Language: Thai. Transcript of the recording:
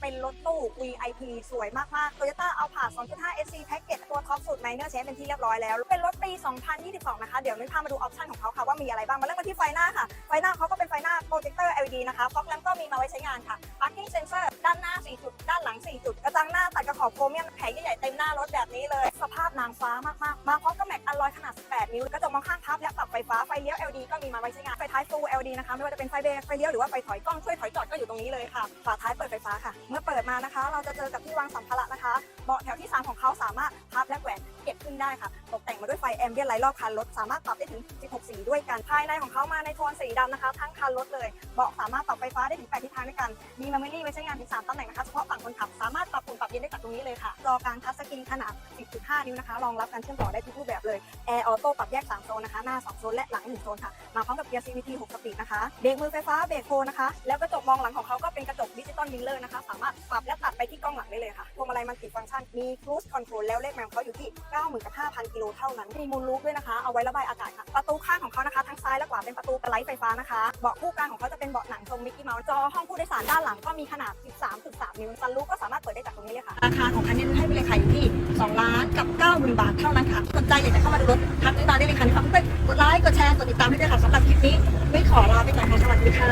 เป็นรถตู้ VIP สวยมากๆ Toyota Alphard 2.5 SC Package ตัวท็อปสุด Minor Change เป็นที่เรียบร้อยแล้ว เป็นรถปี 2022 นะคะ เดี๋ยวนุ้ยพามาดูออปชันของเขาค่ะ ว่ามีอะไรบ้าง มาเริ่มกันที่ไฟหน้าค่ะ ไฟหน้าเขาก็เป็นไฟหน้าโปรเจคเตอร์ LED นะคะฟอกแลมก็มีมาไว้ใช้งานค่ะ Parking Sensor ด้านหน้า 4 จุด ด้านหลัง 4 จุด กระจังหน้าตัดกระขอบโครเมียมแผงใหญ่ๆเต็มหน้ารถแบบนี้เลย สภาพนางฟ้ามากๆ มาพร้อมกับแม็กอลลอยขนาด 18 นิ้วก ฟฟ้าไฟเลี้ยว LED ก็มีมาไว้ใช้งานไฟท้าย Full LED นะคะไม่ว่าจะเป็นไฟเบรกไฟเลี้ยวหรือว่าไฟถอยกล้องช่วยถอยจอดก็อยู่ตรงนี้เลยค่ะฝาท้ายเปิดไฟฟ้าค่ะ เมื่อเปิดมานะคะ เราจะเจอกับที่วางสัมภาระนะคะเบาะแถวที่ 3 ของเขาสามารถพับและแกวนเก็บขึ้นได้ค่ะ ตกแต่งมาด้วยไฟแอมเบียนไลท์รอบคันรถ สามารถปรับได้ถึง 16 สีด้วยกัน ภายในของเขามาในโทนสีดำนะคะ ทั้งคันรถเลย เบาะสามารถปรับไฟฟ้าได้ถึง 8 ทิศทางด้วยกัน มีเมมมรี่ไว้ใช้งานถึง 3ตำแหน่งนะคะ เฉพาะฝั่งคนขับ สามารถปรับปุ่มปรับเย็นได้จากตรงนี้เลยค่ะจอการทัชสกรีนขนาด 10.5 นิ้วนะคะ รองรับการเชื่อมต่อได้ทุกรูปแบบเลย แอร์ออโต้ปรับแยก 3 โซนนะคะ หน้า 2 โซนและหลัง 1 โซนค่ะ มาพร้อมกับเกียร์ CVT 6 สปีดนะคะ เบรกมือไฟฟ้า เบรกโฮนะคะ แล้วกระจกมองหลังของเขาก็เป็นกระจกดิจิตอลมิเลอร์นะคะ สามารถปรับและตัดไปที่กล้องหลังได้เลยค่ะพวงมาลัยมันติฟังก์ชันมี cruise control แล้วเลขแมวเขาอยู่ที่95,000กิโลเท่านั้น มีมูลลูปด้วยนะคะ เอาไว้ระบายอากาศค่ะ ประตูข้างของเขานะคะ ทั้งซ้ายและขวาเป็นประตูกระไลไฟฟ้านะคะ เบาะคู่กลางของเขาจะเป็นเบาะหนังทรงมิกกี้เมาส์ จอห้องผู้โดยสารด้านหลังก็มีขนาด 13.3 นิ้วซันรูฟก็สามารถเปิดได้จากตรงนี้เลยค่ะ ราคาของคันนี้ให้ไปเลยค่ะอยู่ที่ 2 ล้านกับ 90,000 บาทเท่านั้นค่ะ สนใจอยากจะเข้ามาดูรถทักด้วยตาได้เลยค่ะนะครับเพื่อนกดไลค์ กดแชร์ กดติดตามให้ด้วยค่ะสำหรับคลิปนี้ ไม่ขอลาไปก่อนค่ะ สวัสดีค่ะ